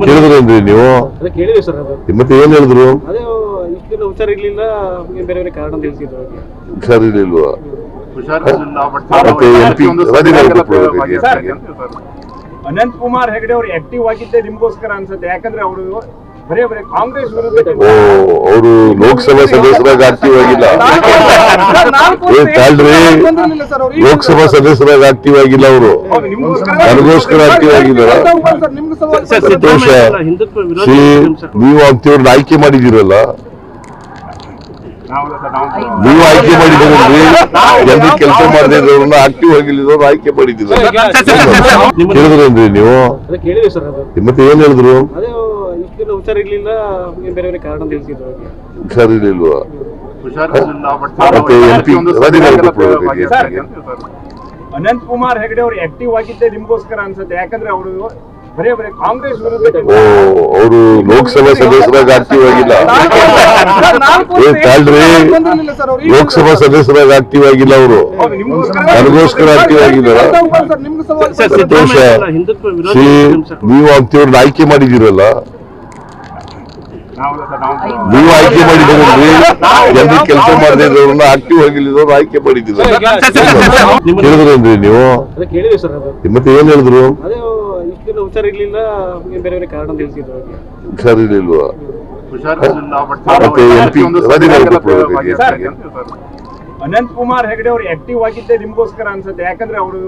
ಕೇಳಿದ್ರೇನ್ರಿ ನೀವು? ಅದೇ ಕೇಳಿದ್ವಿ ಸರ್ ಅದು. ಮತ್ತೆ ಏನ್ ಹೇಳಿದ್ರು? ಅದೇ ಇಷ್ಟು ದಿನ ಹುಷಾರಿರ್ಲಿಲ್ಲ ಬೇರೆ ಬೇರೆ ಕಾರಣ ಅಂತ ಹೇಳ್ತಿದ್ರು ಅವ್ರಿಗೆ. ಹುಷಾರಿರ್ಲಿಲ್ವಾ ಮತ್ತೆ MP. ಅನಂತ್ ಕುಮಾರ್ ಹೆಗಡೆ ಅವರು ಆಕ್ಟಿವ್ ಆಗಿದ್ದೆ ನಿಮ್ಗೋಸ್ಕರ ಅನ್ಸುತ್ತೆ. ಯಾಕಂದ್ರೆ ಅವರು ಬರೇ ಬರೇ ಕಾಂಗ್ರೆಸ್ ವಿರುದ್ಧ ಓ ಅವರು ಲೋಕಸಭಾ ಸದಸ್ಯರಾಗ ಆಕ್ಟಿವ್ ಆಗಿಲ್ಲ ಲೋಕಸಭಾ ಸದಸ್ಯರಾಗ ಆಕ್ಟಿವ್ ಆಗಿಲ್ಲ ಅವರು. ನನಗೋಸ್ಕರ ಆಕ್ಟಿವ್ ಆಗಿಲ್ಲ ಸರ್, ಸಂತೋಷ. ನೀವು ಅಂತಿವ್ರನ್ನ ಆಯ್ಕೆ ಮಾಡಿದಿರಲ್ಲ ನಾವು ಆಯ್ಕೆ ಮಾಡಿದ್ರಿ ಜನರಿಗೆ ಕೆಲಸ ಮಾಡದೇ ಇರೋರನ್ನ ಆಕ್ಟಿವ್ ಆಗಿಲ್ಲದವ್ರು ಆಯ್ಕೆ ಮಾಡಿದ್ದೀರ ಹೇಳಿದ್ರಿ ನೀವು? ಮತ್ತೆ ಏನ್ ಹೇಳಿದ್ರು? ಅದೇ ಇರಲಿಲ್ಲ ಬೇರೆ ಬೇರೆ ಕಾರಣ ಅವ್ರಿಗೆ. ಹುಷಾರಿರ್ಲಿಲ್ವಾ ಅನಂತ್ ಕುಮಾರ್ ಹೆಗಡೆ ಅವರು ಆಕ್ಟಿವ್ ಆಗಿದ್ದೆ ನಿಮ್ಗೋಸ್ಕರ ಅನ್ಸುತ್ತೆ. ಯಾಕಂದ್ರೆ ಅವರು ಬರೇ ಬರೇ ಕಾಂಗ್ರೆಸ್ ವಿರುದ್ಧ ಓ ಅವರು ಲೋಕಸಭಾ ಸದಸ್ಯರಾಗ ಆಕ್ಟಿವ್ ಆಗಿಲ್ಲ. ಲೋಕಸಭಾ ಸದಸ್ಯರಾಗ ಆಕ್ಟಿವ್ ಆಗಿಲ್ಲ ಅವರು. ನನಗೋಸ್ಕರ ಆಕ್ಟಿವ್ ಆಗಿಲ್ಲ ಸರ್, ಸಂತೋಷ ನೀವು ಅಂತಿವ್ರನ್ನ ಆಯ್ಕೆ ಮಾಡಿದಿರಲ್ಲ ನಾವು ಆಯ್ಕೆ ಮಾಡಿದ್ದೀರಲ್ರಿ ಜನರಿಗೆ ಕೆಲಸ ಮಾಡದೇ ಇರೋರನ್ನ ಆಕ್ಟಿವ್ ಆಗಿಲ್ಲದವ್ರು ಆಯ್ಕೆ ಮಾಡಿದ್ದೀರ? ಕೇಳಿದ್ರೇನ್ರಿ ನೀವು? ಮತ್ತೆ ಏನ್ ಹೇಳಿದ್ರು. ಹುಷಾರಿರ್ಲಿಲ್ವಾ ಮತ್ತೆ ಅನಂತ್ ಕುಮಾರ್ ಹೆಗಡೆ ಅವರು ಆಕ್ಟಿವ್ ಆಗಿದ್ದೆ ನಿಮ್ಗೋಸ್ಕರ ಅನ್ಸುತ್ತೆ. ಯಾಕಂದ್ರೆ ಅವರು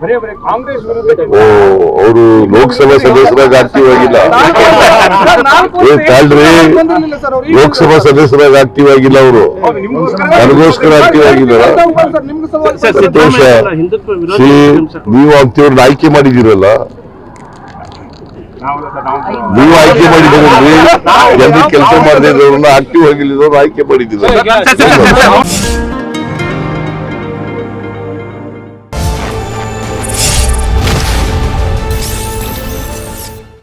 ಬರೇ ಬರೇ ಕಾಂಗ್ರೆಸ್ ವಿರುದ್ಧ ಓ ಅವರು ಲೋಕಸಭಾ ಸದಸ್ಯರಾಗ ಆಕ್ಟಿವ್ ಆಗಿಲ್ಲ. ಏ ತಾಳ್ರಿ? ಲೋಕಸಭಾ ಸದಸ್ಯರಾಗ ಆಕ್ಟಿವ್ ಆಗಿಲ್ಲ ಅವರು. ನನಗೋಸ್ಕರ ಆಕ್ಟಿವ್ ಆಗಿದ್ದಾರೆ ಸರ್, ಸಂತೋಷ ನೀವು ಅಂತಿವ್ರನ್ನ ಆಯ್ಕೆ ಮಾಡಿದಿರಲ್ಲ ನಾವು ಆಯ್ಕೆ ಮಾಡಿದ್ರಿ ಜನರಿಗೆ ಕೆಲಸ ಮಾಡದೇ ಇರೋರನ್ನ ಆಕ್ಟಿವ್ ಆಗಿಲ್ಲ ಆಯ್ಕೆ ಮಾಡಿದ್ದೀರ